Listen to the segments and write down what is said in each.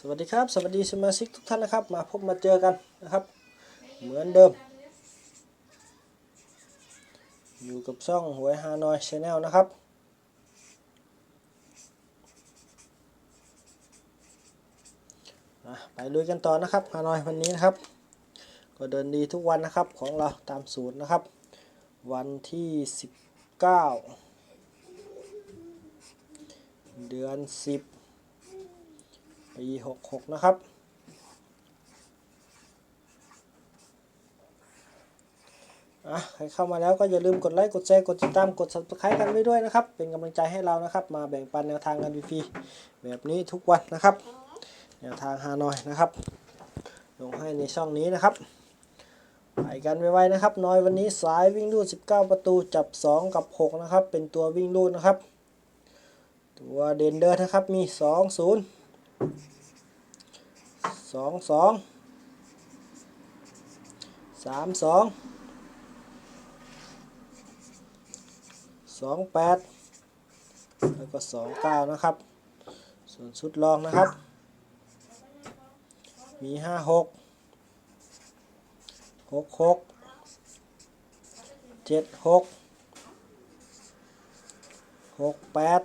สวัสดีครับ สวัสดีสมาชิกทุกท่านนะครับ มาพบมาเจอกันนะครับ เหมือนเดิม อยู่กับช่องหวยฮานอยชาแนลนะครับ ไปลุยกันต่อนะครับฮานอยวันนี้นะครับ ก็เดินดีทุกวันนะครับของเราตามสูตรนะครับ วันที่ 19 เดือน 10 ปี66นะครับ อะ ใครเข้ามาแล้วก็อย่าลืมกดไลค์ กดแชร์ กดติดตาม กด subscribe กันไว้ด้วยนะครับ เป็นกำลังใจให้เรานะครับ มาแบ่งปันแนวทางกันฟรีๆแบบนี้ทุกวันนะครับ แนวทางฮานอยนะครับ ลงให้ในช่องนี้นะครับไปกันไวๆนะครับ น้อยวันนี้สายวิ่งรูด 19 ประตูจับ 2 กับ 6 นะครับ เป็นตัววิ่งรูดนะครับ ตัวเดนเดินนะครับมี 2 0 สองสองสามสองสองแปดแล้วก็สองเก้านะครับ ส่วนชุดรองนะครับ มีห้าหกหกหกเจ็ดหกหกแปด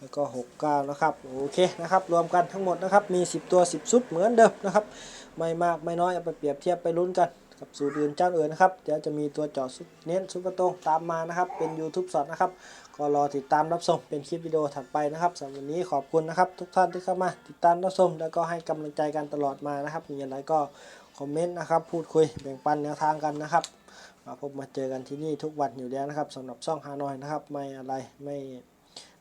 แล้วก็ 69 นะครับ โอเคนะครับ รวมกันทั้งหมดนะครับ มี 10 ตัว 10 ชุดเหมือนเดิมนะครับ ไม่มากไม่น้อยเอาไปเปรียบเทียบไปลุ้นกันกับสูตรอื่นเจ้าอื่นนะครับ เดี๋ยวจะมีตัวเจาะซุปเน้นซุปเปอร์โตงตามมานะครับ เป็น YouTube สดนะครับ ก็รอติดตามรับชมเป็นคลิปวิดีโอถัดไปนะครับสำหรับวันนี้ขอบคุณนะครับ ทุกท่านที่เข้ามา ติดตามรับชมแล้วก็ให้กำลังใจกันตลอดมานะครับ มีอะไรก็คอมเมนต์นะครับ พูดคุยแบ่งปันแนวทางกันนะครับ มาพบมาเจอกันที่นี่ทุกวันอยู่แล้วนะครับสำหรับช่องฮานอยนะครับ ไม่อะไรไม่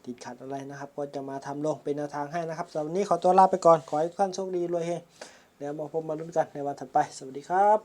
ติดขัดอะไรนะครับ ก็จะมาทำลงเป็นแนวทางให้นะครับสำหรับวันนี้ขอตัวลาไปก่อนขอให้ทุกท่านโชคดีรวยเฮงเดี๋ยวมาพบมาลุ้นกันในวันถัดไป สวัสดีครับ